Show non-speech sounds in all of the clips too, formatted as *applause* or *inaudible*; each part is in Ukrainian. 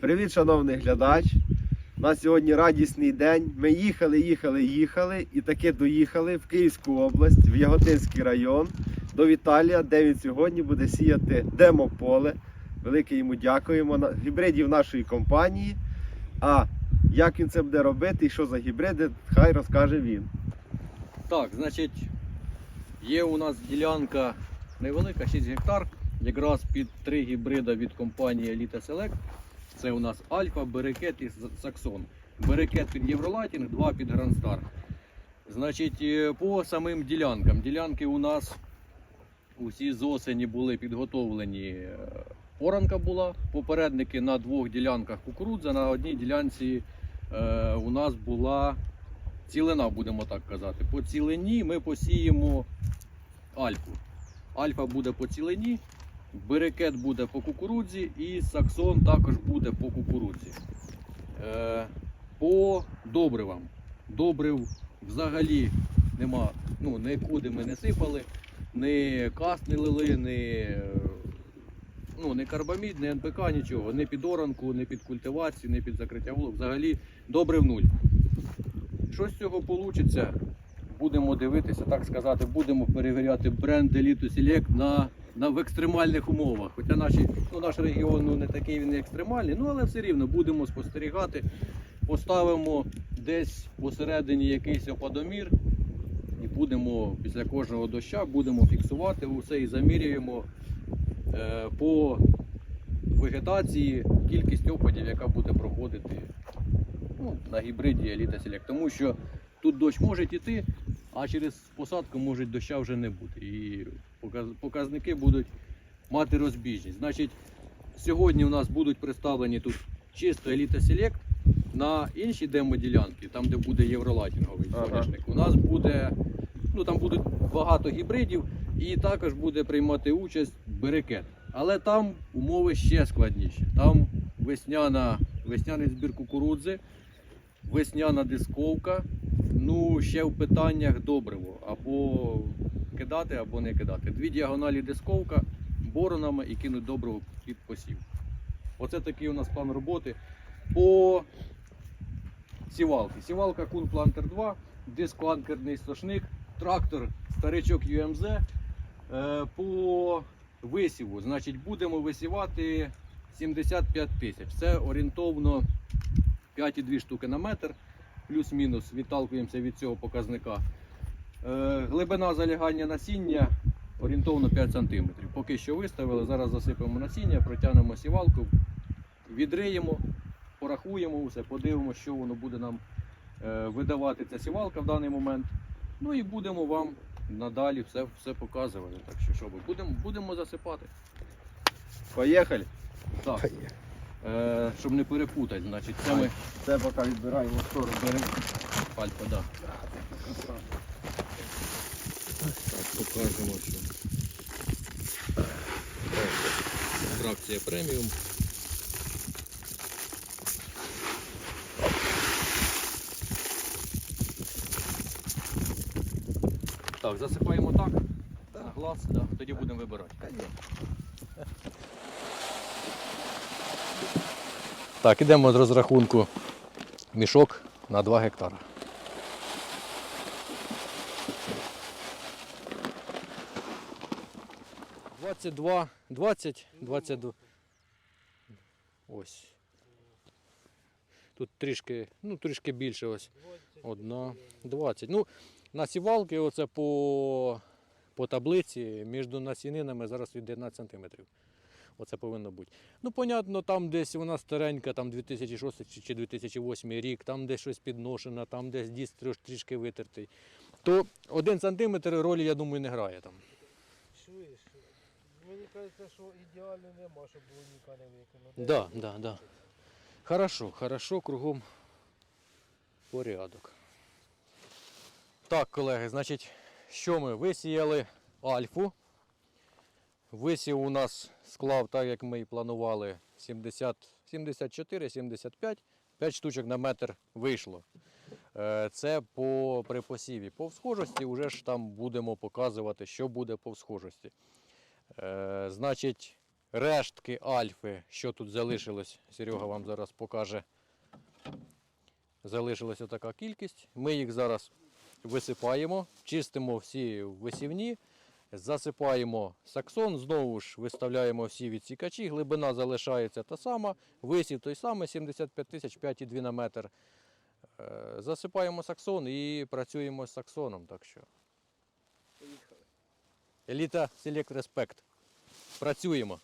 Привіт, шановний глядач. У нас сьогодні радісний день. Ми їхали, їхали, їхали і таки доїхали в Київську область, в Яготинський район до Віталія, де він сьогодні буде сіяти демополе. Велике йому дякуємо гібридів нашої компанії. А як він це буде робити і що за гібриди, хай розкаже він. Так, значить, є у нас ділянка невелика, 6 гектар, якраз під три гібрида від компанії Elite Select. Це у нас Альфа, Берекет і Саксон. Берекет під Євролайтінг, два під Грандстар. Значить, е, по самим ділянкам. Ділянки у нас усі з осені були підготовлені. е, Оранка була, попередники на двох ділянках кукурудза, на одній ділянці е, у нас була цілина, будемо так казати. По цілині ми посіємо альфу. Альфа буде по цілині, берекет буде по кукурудзі і саксон також буде по кукурудзі. Е, по добривам. Добрив взагалі нема, ну, нікуди ми не сипали, не кас не лили, не, ну, не карбамід, не НПК, нічого. Не під оранку, не під культивацію, не під закриття вулок. Взагалі добрив нуль. Що з цього вийде? Будемо дивитися, так сказати, будемо перевіряти бренд Elite Select на в екстремальних умовах. Хоча наші, ну, наш регіон ну, не такий він екстремальний, ну але все рівно будемо спостерігати. Поставимо десь посередині якийсь опадомір і будемо після кожного доща будемо фіксувати усе і замірюємо е, по вегетації кількість опадів, яка буде проходити ну, на гібриді Elite Select. Тому що тут дощ може йти, а через посадку може доща вже не бути. І показники будуть мати розбіжність. Значить, сьогодні у нас будуть представлені тут чисто Elite Select. На іншій демоділянки, там де буде євролайтінговий Ага. у нас буде, ну там будуть багато гібридів і також буде приймати участь берекет. Але там умови ще складніші. Там весняна, весняний збір кукурудзи, весняна дисковка. Ну, ще в питаннях добриво. Або кидати, або не кидати. Дві діагоналі дисковка боронами і кинуть добриво під посів. Оце такий у нас план роботи. По сівалки. Сівалка Кун Плантер 2, дискоанкерний сошник, трактор старичок UMZ. Е, По висіву, значить, будемо висівати 75 тисяч. Це орієнтовно 5,2 штуки на метр, плюс-мінус, відталкуємося від цього показника. Е, Глибина залягання насіння орієнтовно 5 см. Поки що виставили, зараз засипемо насіння, протягнемо сівалку, відриємо, порахуємо все, подивимося, що воно буде нам е, видавати ця сівалка в даний момент. Ну і будемо вам надалі все, все показувати. Так що, що будемо, будемо засипати. Поїхали. Так. Е, щоб не перепутати, значить, це ми Це поки відбираємо сторону. пальпа, да. Так, покажемо, що фракція преміум. Так, засипаємо так. На глаз, да. тоді будемо вибирати. Так, ідемо з розрахунку мішок на 2 гектара. Двадцять два, двадцять, двадцять два. Ось. Тут трішки, ну трішки більше ось. Одна, 20. Ну, на сівалки оце по, по таблиці між насінинами зараз від 11 см. Оце повинно бути. Ну, понятно, там десь вона старенька, там 2006 чи- чи 2008 рік, там десь щось підношено, там десь діс трош- трішки витертий. То один сантиметр ролі, я думаю, не грає там. Кажеться, що ідеально нема, щоб було не виконано. Да, да, да. Хорошо, хорошо, кругом порядок. Так, колеги, значить, що ми висіяли альфу. Висів у нас склав, так як ми і планували, 74-75. 5 штучок на метр вийшло. Е, Це по при посіві. По всхожості вже ж там будемо показувати, що буде по всхожості. Е, Значить, рештки альфи, що тут залишилось, Серега вам зараз покаже. Залишилася така кількість. Ми їх зараз висипаємо, чистимо всі висівні, засипаємо саксон, знову ж виставляємо всі відсікачі, глибина залишається та сама, висів той самий 75 тисяч 5,2 на метр. Е, Засипаємо саксон і працюємо з саксоном. Так що. Еліта Select Respect. Працюємо.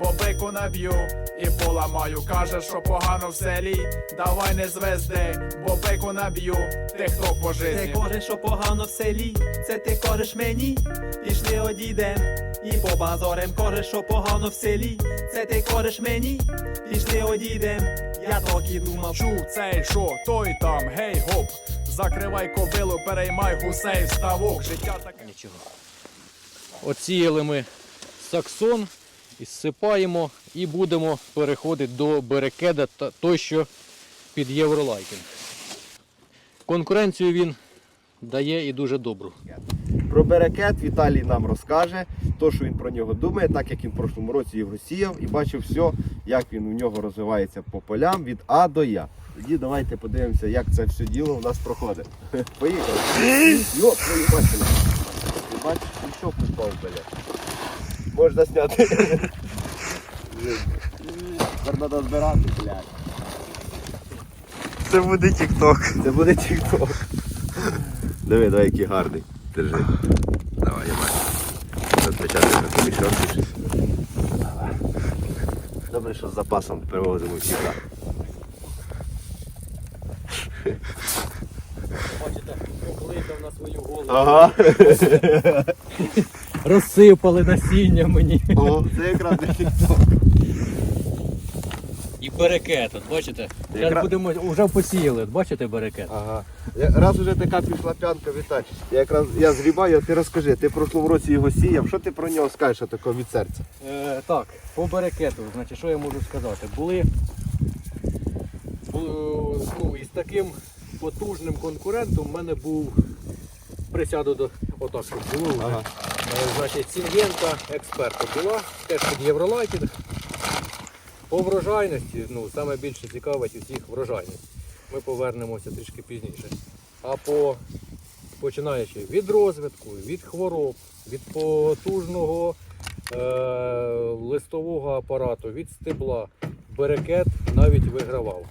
бо бику наб'ю і поламаю. Каже, що погано в селі, давай не звезди, бо бику наб'ю, ти хто по Ти житті. кажеш, що погано в селі, це ти кажеш мені, пішли одійдем і по базорем кажеш, що погано в селі, це ти кажеш мені, пішли одійдем, я так і думав. Чув цей що, той там, гей гоп. Закривай кобилу, переймай гусей, ставок, життя таке. Нічого. Оціяли ми саксон, зсипаємо і будемо переходити до берекеда той, що під євролайкінг. Конкуренцію він дає і дуже добру. Про берекет Віталій нам розкаже, то, що він про нього думає, так як він в прошлому році його сіяв і бачив все, як він у нього розвивається по полям від А до Я. Тоді давайте подивимося, як це все діло у нас проходить. *laughs* Поїхали. Йо, бачили. Ти бачиш, що попав, бля. Можна зняти. Тепер треба збирати, блядь. Це буде тік-ток. Це буде тік-ток. Диви, давай, який гарний. Держи. Давай, я бачу. Спочатку на помішок щось. Добре, що з запасом перевозимо всіх. Бачите, покликав на свою голову. Ага. Розсипали насіння мені. О, це якраз не тік-ток. І берекет, от бачите? Зараз Якраз- будемо вже посіяли. От Бачите берекет? Ага. Я- Раз уже така пішла п'янка, Віталь. Я якраз я згрібаю, а ти розкажи, ти в прошлому році його сіяв, що ти про нього скажеш такого від серця? Е, так, по берекету, значить, що я можу сказати? Були, бу- ну, із таким потужним конкурентом в мене був присяду до отак щоб було. вже. Е, Значить, Сінгента експерта була, теж під Євролайкінг. По врожайності, ну, саме більше цікавить усіх врожайність. Ми повернемося трішки пізніше. А по починаючи від розвитку, від хвороб, від потужного е, листового апарату, від стебла, берекет навіть вигравав.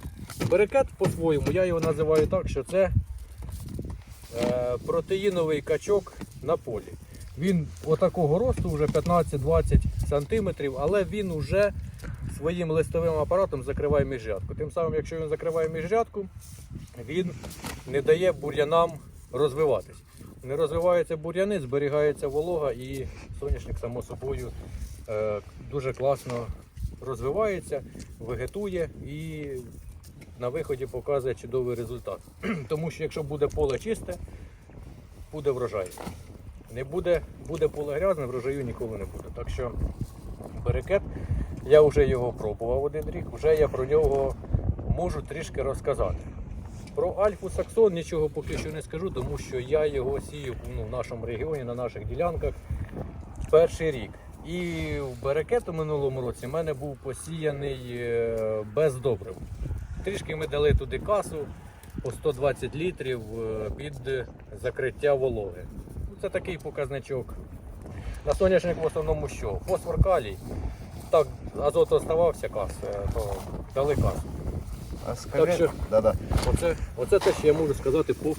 Берекет по-своєму, я його називаю так, що це е, протеїновий качок на полі. Він отакого росту, вже 15-20 см, але він уже своїм листовим апаратом закриває міжрядку. Тим самим, якщо він закриває міжрядку, він не дає бур'янам розвиватись. Не розвиваються бур'яни, зберігається волога і соняшник, само собою, е, дуже класно розвивається, вегетує і на виході показує чудовий результат. *clears throat* Тому що якщо буде поле чисте, буде врожай. Не буде, буде поле грязне, врожаю ніколи не буде. Так що берекет, я вже його пробував один рік, вже я про нього можу трішки розказати. Про Альфу Саксон нічого поки що не скажу, тому що я його сію ну, в нашому регіоні, на наших ділянках перший рік. І в берекет у минулому році в мене був посіяний е, без добрив. Трішки ми дали туди касу по 120 літрів е, під закриття вологи. Це такий показничок. На соняшник в основному що? Фосфор калій. Так, азот оставався кас, е, то дали касу. А скажи, Так що- Да-да. Оце, оце те, що я можу сказати по,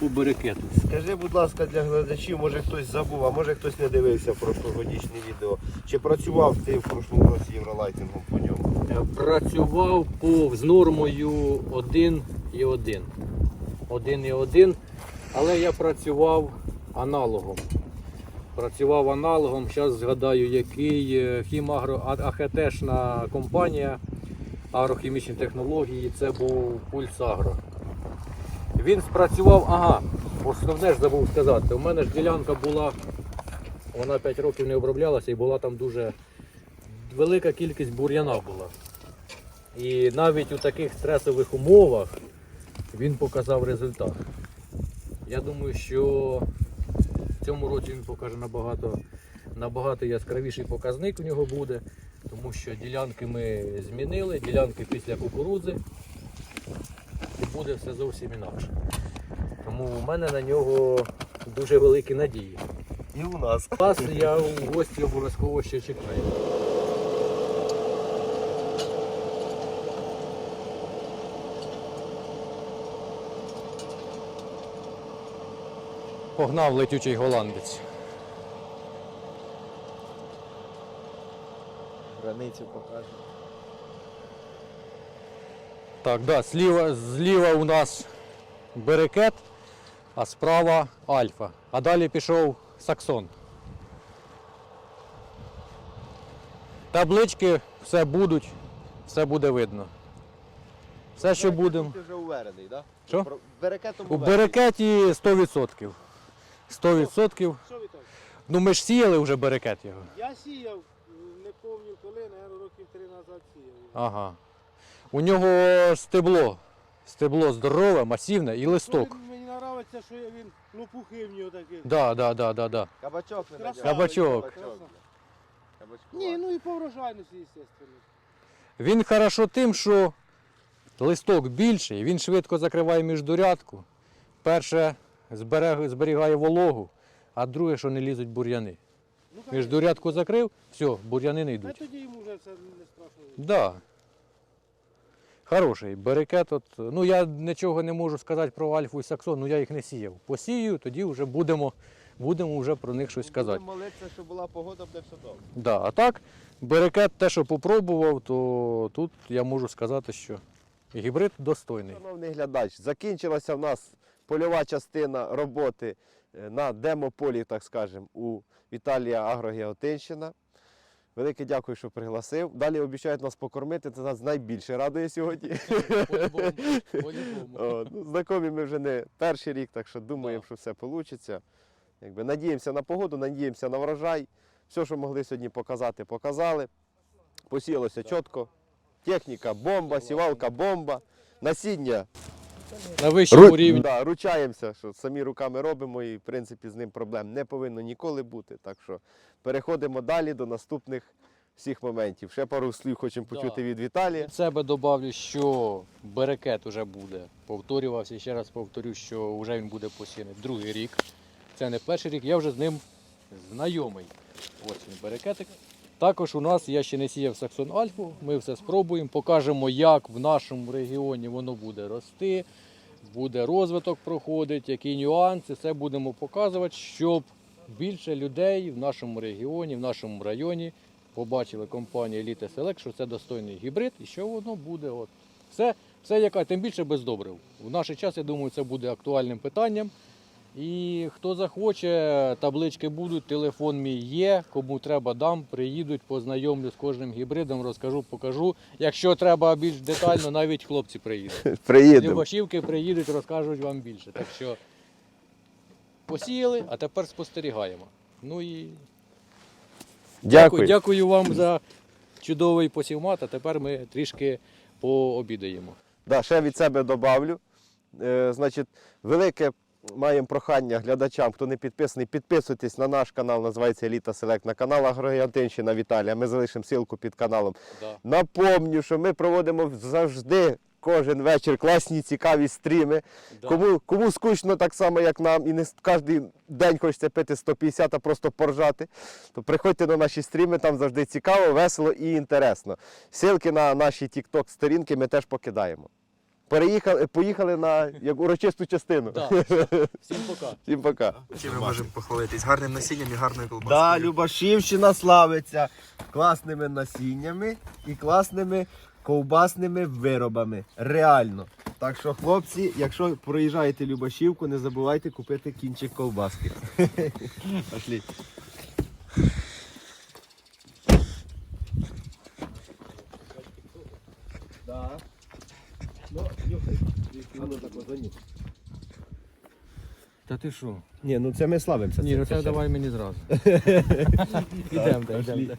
по берекету. Скажи, будь ласка, для глядачів, може хтось забув, а може хтось не дивився прошлогодічне відео. Чи працював ти в прошлому році євролайтингом по ньому? Е, Працював по, з нормою 1 і 1. 1 і 1, але я працював аналогом. Працював аналогом, зараз згадаю, який е, хімагро АХТшна компанія агрохімічні технології, це був Пульс Агро. Він спрацював, ага, основне ж забув сказати. У мене ж ділянка була, вона 5 років не оброблялася і була там дуже велика кількість бур'яна була. І навіть у таких стресових умовах він показав результат. Я думаю, що цьому році він покаже набагато, набагато яскравіший показник у нього буде, тому що ділянки ми змінили, ділянки після кукурудзи, і буде все зовсім інакше. Тому у мене на нього дуже великі надії. І у нас. Вас я у гості обов'язково ще чекаю. Погнав летючий голландець. Границю покаже. Так, да, зліва, зліва у нас берекет, а справа альфа. А далі пішов саксон. Таблички все будуть, все буде видно. Все, що будемо. Ти вже уверений, так? Що? Берекетом У берекеті 100%. 100%. Що ви так? Ну ми ж сіяли вже берекет його. Я сіяв, не пам'ятаю коли, наверное, років три назад сіяв. Ага. У нього стебло. Стебло здорове, масивне і листок. Мені подобається, що він лопухи в нього такі. Да, да, да, да, да. Кабачок не. Кабачок. Ні, ну і по врожайності, звісно. Він хорошо тим, що листок більший, він швидко закриває міждурядку. Перше зберігає вологу, а друге, що не лізуть бур'яни. Ну, Міждурядку закрив, все, бур'яни не йдуть. А тоді йому вже це не страшно. Да. Хороший берекет. От, ну я нічого не можу сказати про Альфу і Саксон, ну я їх не сіяв. Посію, тоді вже будемо, будемо вже про них щось казати. Будемо молитися, щоб була погода, буде все добре. Да, а так, берекет те, що попробував, то тут я можу сказати, що гібрид достойний. Шановний глядач, закінчилася в нас польова частина роботи е, на демополі, так скажемо, у Віталія Агрогеотинщина. Велике дякую, що пригласив. Далі обіцяють нас покормити. Це нас найбільше радує сьогодні. По-любому, ну, знайомі ми вже не перший рік, так що думаємо, що все вийде. Якби, надіємося на погоду, надіємося на врожай. Все, що могли сьогодні показати, показали. Посіялося чітко. Техніка бомба, сівалка бомба, насіння На вищому Ру... рівні. Да, ручаємося, що самі руками робимо і в принципі з ним проблем не повинно ніколи бути. Так що переходимо далі до наступних всіх моментів. Ще пару слів хочемо Да. почути від Віталія. Від себе добавлю, що берекет вже буде. Повторювався, ще раз повторю, що вже він буде посіяний другий рік. Це не перший рік, я вже з ним знайомий. Ось він берекетик. Також у нас я ще не сіяв Саксон Альфу. Ми все спробуємо, покажемо, як в нашому регіоні воно буде рости, буде розвиток проходить, які нюанси. Все будемо показувати, щоб більше людей в нашому регіоні, в нашому районі побачили компанію Elite Select, що це достойний гібрид і що воно буде. От. Все, все яка, тим більше без добрив. В наш час, я думаю, це буде актуальним питанням. І хто захоче, таблички будуть, телефон мій є. Кому треба, дам, приїдуть, познайомлю з кожним гібридом, розкажу, покажу. Якщо треба більш детально, навіть хлопці приїдуть. *laughs* Приїдемо. Любашівки приїдуть, розкажуть вам більше. Так що посіяли, а тепер спостерігаємо. Ну і Дякую. дякую вам за чудовий посівмат, а тепер ми трішки пообідаємо. Да, ще від себе добавлю. Е, значить, велике маємо прохання глядачам, хто не підписаний, підписуйтесь на наш канал, називається Еліта Селект, на канал Агрогіантинщина Віталія. Ми залишимо ссылку під каналом. Да. Напомню, що ми проводимо завжди кожен вечір класні, цікаві стріми. Да. Кому, кому скучно так само, як нам, і не кожен день хочеться пити 150, а просто поржати, то приходьте на наші стріми, там завжди цікаво, весело і інтересно. Ссылки на наші TikTok сторінки ми теж покидаємо. Переїхали, поїхали на як урочисту частину. Да, *laughs* все. Всім пока. Всім пока. Чим ми можемо похвалитись? Гарним насінням і гарною Да. Любашівщина славиться класними насіннями і класними ковбасними виробами. Реально. Так що, хлопці, якщо проїжджаєте Любашівку, не забувайте купити кінчик ковбаски. *laughs* Пошли. Ти що? Ні, ну це ми славимося. Ні, ну це це давай мені зразу. *laughs* Ідемо, ідемо.